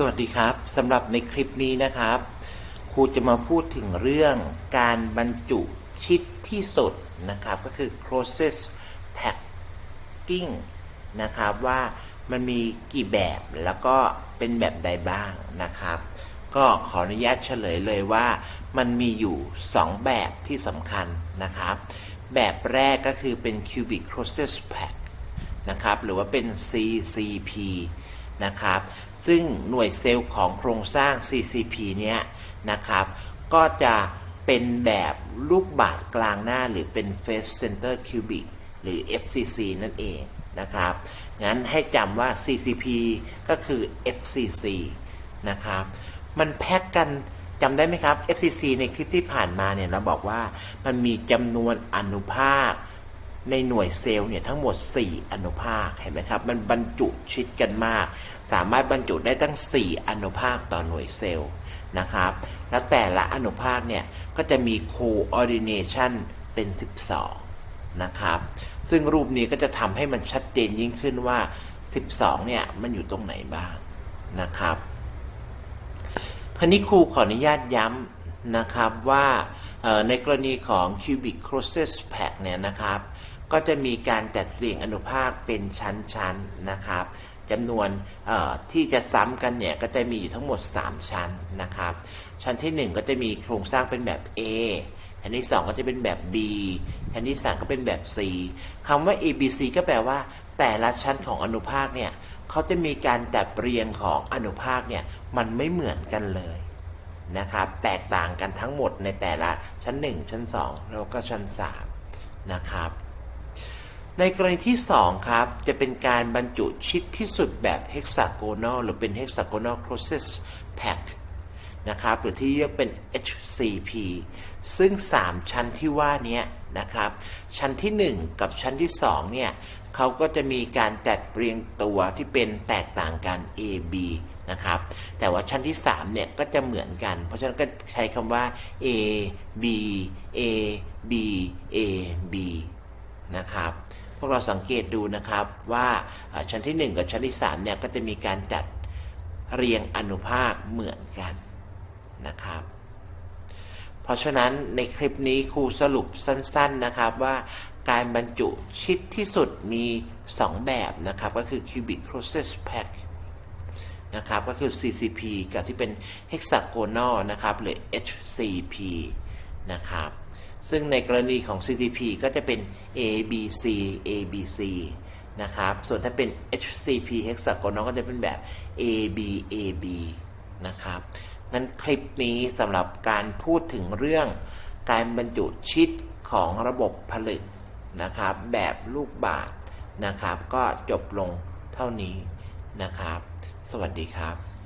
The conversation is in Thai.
สวัสดีครับสำหรับในคลิปนี้นะครับ ครูจะมาพูดถึงเรื่องการบรรจุชิดที่สุดนะครับ ก็คือ closest packing นะครับว่ามันมีกี่แบบแล้วก็เป็นแบบใดบ้างนะครับ ก็ขออนุญาตเฉลยเลยว่ามันมีอยู่ 2 แบบที่สำคัญนะครับ แบบแรกก็คือเป็น cubic closest pack นะครับหรือว่าเป็น CCP นะครับ ซึ่งหน่วยเซลล์ของโครงสร้าง CCP เนี้ยนะครับ ก็จะเป็นแบบลูกบาศก์กลางหน้าหรือเป็น Face Center Cubic หรือ FCC นั่นเองนะครับ งั้นให้จำว่า CCP ก็คือ FCC นะครับ มันแพ็กกันจำได้ไหมครับ FCC ในคลิปที่ผ่านมาเนี่ยเราบอกว่ามันมีจำนวนอนุภาค ในหน่วยเซลล์เนี่ยทั้งหมด 4 อนุภาคเห็นไหมครับ มันบรรจุชิดกันมาก สามารถบรรจุได้ตั้ง 4 อนุภาคต่อหน่วยเซลล์นะครับ และแต่ละอนุภาคเนี่ยก็จะมี coordination เป็น 12 นะครับ ซึ่งรูปนี้ก็จะทำให้มันชัดเจนยิ่งขึ้นว่า 12 เนี่ยมันอยู่ตรงไหนบ้างนะครับคราวนี้ครูขออนุญาตย้ำนะครับว่าในกรณีของ cubic closest pack เนี่ยนะครับ ก็จะมีการจัดเรียงอนุภาคเป็นชั้นๆนะครับจำนวนที่จะซ้ำกันเนี่ยก็จะมีอยู่ทั้งหมด 3 ชั้นนะครับ ชั้นที่ 1 ก็จะมีโครงสร้างเป็นแบบ A ชั้นที่ 2 ก็จะเป็นแบบ B ชั้นที่ 3 ก็เป็นแบบ C คำว่า A B C ก็แปลว่า แต่ละชั้นของอนุภาคเนี่ยเขาจะมีการจัดเรียงของอนุภาคเนี่ยมันไม่เหมือนกันเลยนะครับแตกต่างกันทั้งหมดในแต่ละชั้น 1 ชั้น 2 แล้วก็ชั้น 3 นะครับ ในกรณีที่ 2 ครับ จะเป็นการบรรจุชิดที่สุดแบบ hexagonal หรือเป็น hexagonal closest pack นะครับ หรือที่เรียกเป็น HCP ซึ่ง 3 ชั้นที่ว่านี้นะครับ ชั้นที่ 1 กับชั้นที่ 2 เนี่ยเขาก็จะมีการจัดเรียงตัวที่เป็นแตกต่างกัน A B นะครับแต่ว่าชั้นที่ 3 เนี่ย ก็จะเหมือนกัน เพราะฉะนั้นก็ใช้คำว่า A B A B A พวกเราสังเกตดูนะครับว่าชั้นที่ 1 กับชั้นที่3เนี่ยก็จะมีการจัดเรียงอนุภาคเหมือนกันนะครับ เพราะฉะนั้นในคลิปนี้ครูสรุปสั้น ๆนะครับว่าการบรรจุชิดที่สุดมี 2 แบบนะครับ ก็คือ cubic closest pack นะครับก็คือ CCP กับที่เป็น hexagonal นะครับหรือ HCP นะครับ ซึ่งในกรณีของ CCP ก็จะเป็น ABC ABC นะครับ ส่วนถ้าเป็น HCP hexagonal ก็จะเป็นแบบ ABAB นะครับงั้นคลิปนี้สำหรับการพูดถึงเรื่องการบรรจุชิดของระบบผลึกนะครับ แบบลูกบาศก์นะครับ ก็จบลงเท่านี้นะครับ สวัสดีครับ